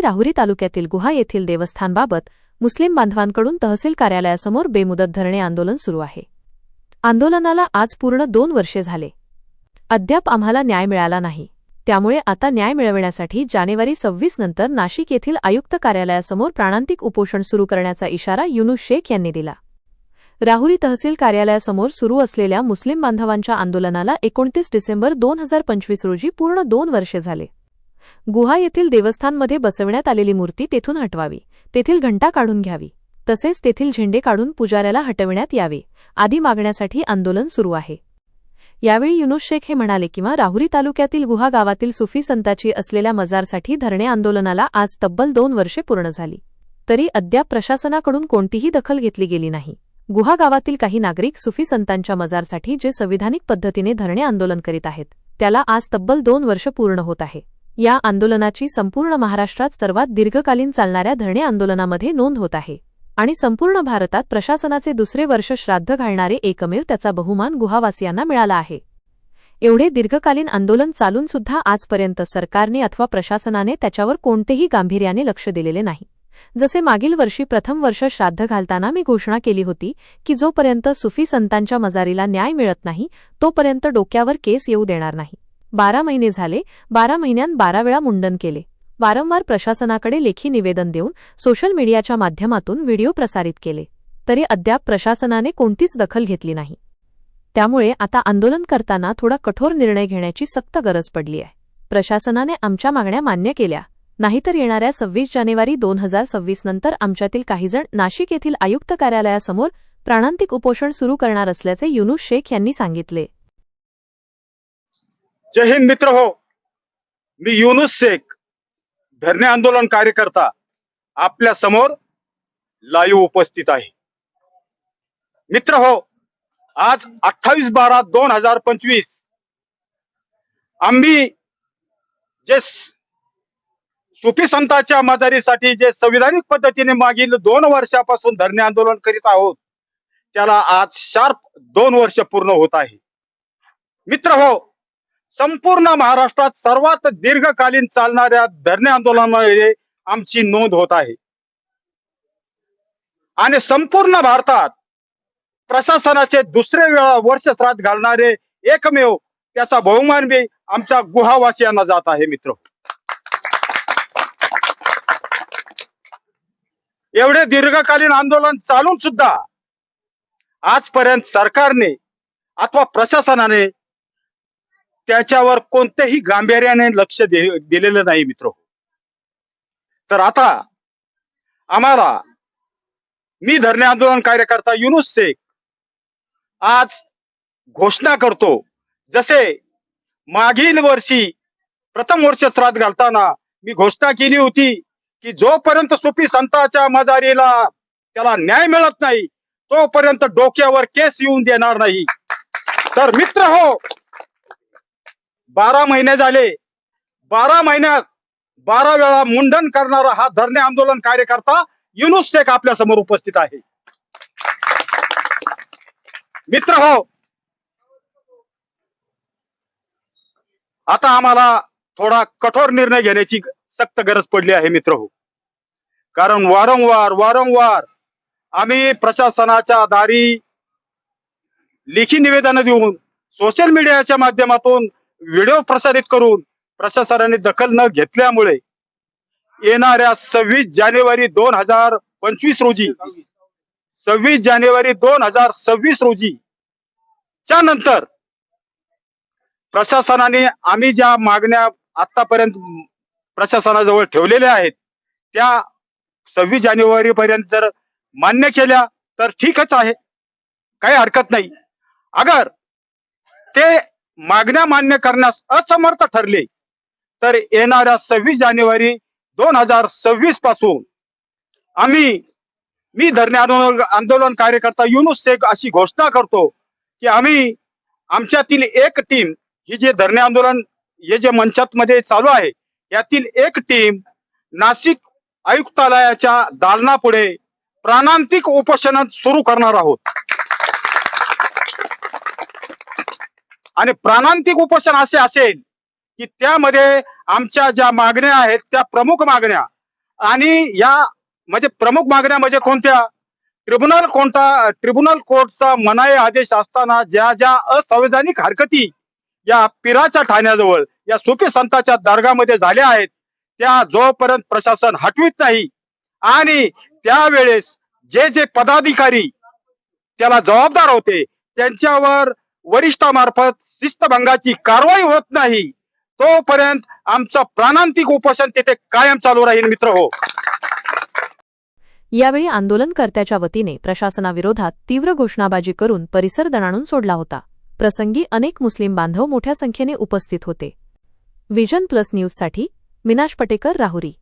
राहुरी तालुक्यातील गुहा येथील देवस्थानबाबत मुस्लिम बांधवांकडून तहसील कार्यालयासमोर बेमुदत धरणे आंदोलन सुरू आहे. आंदोलनाला आज पूर्ण दोन वर्षे झाले. अद्याप आम्हाला न्याय मिळाला नाही. त्यामुळे आता न्याय मिळविण्यासाठी जानेवारी सव्वीस नंतर नाशिक येथील आयुक्त कार्यालयासमोर प्राणांतिक उपोषण सुरू करण्याचा इशारा युनुस शेख यांनी दिला. राहुरी तहसील कार्यालयासमोर सुरू असलेल्या मुस्लिम बांधवांच्या आंदोलनाला एकोणतीस डिसेंबर दोन हजार पंचवीस रोजी पूर्ण दोन वर्षे झाले. गुहा येथील देवस्थानमध्ये बसवण्यात आलेली मूर्ती तेथून हटवावी. तेथील घंटा काढून घ्यावी. तसेच तेथील झेंडे काढून पुजाऱ्याला हटविण्यात यावे. आदी मागण्यासाठी आंदोलन सुरू आहे. यावेळी युनुस शेख हे म्हणाले किंवा राहुरी तालुक्यातील गुहा गावातील सुफी संताची असलेल्या मजारसाठी धरणे आंदोलनाला आज तब्बल दोन वर्षे पूर्ण झाली. तरी अद्याप प्रशासनाकडून कोणतीही दखल घेतली गेली नाही. गुहा गावातील काही नागरिक सुफी संतांच्या मजारसाठी जे संविधानिक पद्धतीने धरणे आंदोलन करीत आहेत त्याला आज तब्बल दोन वर्ष पूर्ण होत आहे. या आंदोलनाची संपूर्ण महाराष्ट्रात सर्वात दीर्घकालीन चालणाऱ्या धरणे आंदोलनामध्ये नोंद होत आहे. आणि संपूर्ण भारतात प्रशासनाचे दुसरे वर्ष श्राद्ध घालणारे एकमेव त्याचा बहुमान गुहावासियांना मिळाला आहे. एवढे दीर्घकालीन आंदोलन चालून सुद्धा आजपर्यंत सरकारने अथवा प्रशासनाने त्याच्यावर कोणतेही गांभीर्याने लक्ष दिलेले नाही. जसे मागील वर्षी प्रथम वर्ष श्राद्ध घालताना मी घोषणा केली होती की जोपर्यंत सुफी संतांच्या मजारीला न्याय मिळत नाही तोपर्यंत डोक्यावर केस येऊ देणार नाही. बारा महिने झाले बारा महिन्यांत बारा वेळा मुंडन केले. वारंवार प्रशासनाकडे लेखी निवेदन देऊन सोशल मीडियाच्या माध्यमातून व्हिडिओ प्रसारित केले. तरी अद्याप प्रशासनाने कोणतीच दखल घेतली नाही. त्यामुळे आता आंदोलन करताना थोडा कठोर निर्णय घेण्याची सक्त गरज पडली आहे. प्रशासनाने आमच्या मागण्या मान्य केल्या. नाहीतर येणाऱ्या सव्वीस जानेवारी दोन हजार सव्वीस नंतर आमच्यातील काहीजण नाशिक येथील आयुक्त कार्यालयासमोर प्राणांतिक उपोषण सुरू करणार असल्याचे युनुस शेख यांनी सांगितले. जय हिंद मित्र हो. मी युनुस शेख धरणे आंदोलन कार्यकर्ता आपल्यासमोर लाईव्ह उपस्थित आहे. मित्र हो आज अठ्ठावीस बारा दोन हजार पंचवीस आम्ही जे सुफी संतांच्या मजारीसाठी जे संविधानिक पद्धतीने मागील दोन वर्षापासून धरणे आंदोलन करीत आहोत त्याला आज शार्प दोन वर्ष पूर्ण होत आहे. मित्र हो संपूर्ण महाराष्ट्रात सर्वात दीर्घकालीन चालणाऱ्या धरणे आंदोलनामध्ये आमची नोंद होत आहे. आणि संपूर्ण भारतात प्रशासनाचे दुसरे वेळा वर्ष श्राद्ध घालणारे एकमेव त्याचा बहुमान बी आमच्या गुहावासियांना जात आहे मित्र. एवढे दीर्घकालीन आंदोलन चालून सुद्धा आजपर्यंत सरकारने अथवा प्रशासनाने त्याच्यावर कोणत्याही गांभीर्याने लक्ष दे- दिलेलं नाही मित्र. तर आता आम्हाला मी धरणे आंदोलन कार्यकर्ता युनुस शेख आज घोषणा करतो. जसे मागील वर्षी प्रथम वर्ष श्राद्ध घालताना मी घोषणा केली होती की जोपर्यंत सुफी संताच्या मजारीला त्याला न्याय मिळत नाही तोपर्यंत डोक्यावर केस येऊन देणार नाही. तर मित्र हो बारा महिने झाले. बारा महिन्यात बारा वेळा मुंडन करणारा हा धरणे आंदोलन कार्यकर्ता युनुस शेख आपल्यासमोर उपस्थित आहे. मित्र हो आता आम्हाला थोडा कठोर निर्णय घेण्याची सक्त गरज पडली आहे मित्र हो. कारण वारंवार वारंवार आम्ही प्रशासनाच्या दारी लेखी निवेदन देऊन सोशल मीडियाच्या माध्यमातून व्हिडिओ प्रसारित करून प्रशासनाने दखल न घेतल्यामुळे येणाऱ्या सव्वीस जानेवारी दोन हजार पंचवीस रोजी सव्वीस जानेवारी दोन हजार सव्वीस रोजी च्या नंतर प्रशासनाने आम्ही ज्या मागण्या आतापर्यंत प्रशासनाजवळ ठेवलेल्या आहेत त्या सव्वीस जानेवारी पर्यंत जर मान्य केल्या तर ठीकच आहे. काही हरकत नाही. अगर ते मागण्या मान्य करण्यास असमर्थ ठरले. तर येणाऱ्या सव्वीस जानेवारी दोन हजार सव्वीसपासून आम्ही मी धरणे आंदोलन आंदोलन कार्यकर्ता युनुस शेख अशी घोषणा करतो की आम्ही आमच्यातील एक टीम ही जे धरणे आंदोलन हे जे मंचात मध्ये चालू आहे यातील एक टीम नाशिक आयुक्तालयाच्या दालनापुढे प्राणांतिक उपोषण सुरू करणार आहोत. आणि प्राणांतिक उपोषण असे असेल की त्यामध्ये आमच्या ज्या मागण्या आहेत त्या प्रमुख मागण्या आणि या म्हणजे प्रमुख मागण्या म्हणजे कोणत्या? ट्रिब्युनल कोणता ट्रिब्युनल कोर्टचा मनाई आदेश असताना ज्या ज्या असंवैधानिक हरकती या पिराच्या ठाण्याजवळ या सुखी संतांच्या दर्गामध्ये झाल्या आहेत त्या जोपर्यंत प्रशासन हटवित नाही आणि त्यावेळेस जे जे पदाधिकारी त्याला जबाबदार होते त्यांच्यावर वरिष्ठामार्फत शिस्तभंगाची कारवाई होत नाही. तोपर्यंत आमचं प्राणांतिक उपोषण तिथे कायम चालू राहील मित्र हो. यावेळी आंदोलनकर्त्याच्या वतीने प्रशासनाविरोधात तीव्र घोषणाबाजी करून परिसर दणाणून सोडला होता. प्रसंगी अनेक मुस्लिम बांधव मोठ्या संख्येने उपस्थित होते. विजन प्लस न्यूजसाठी मिनाश पटेकर राहुरी.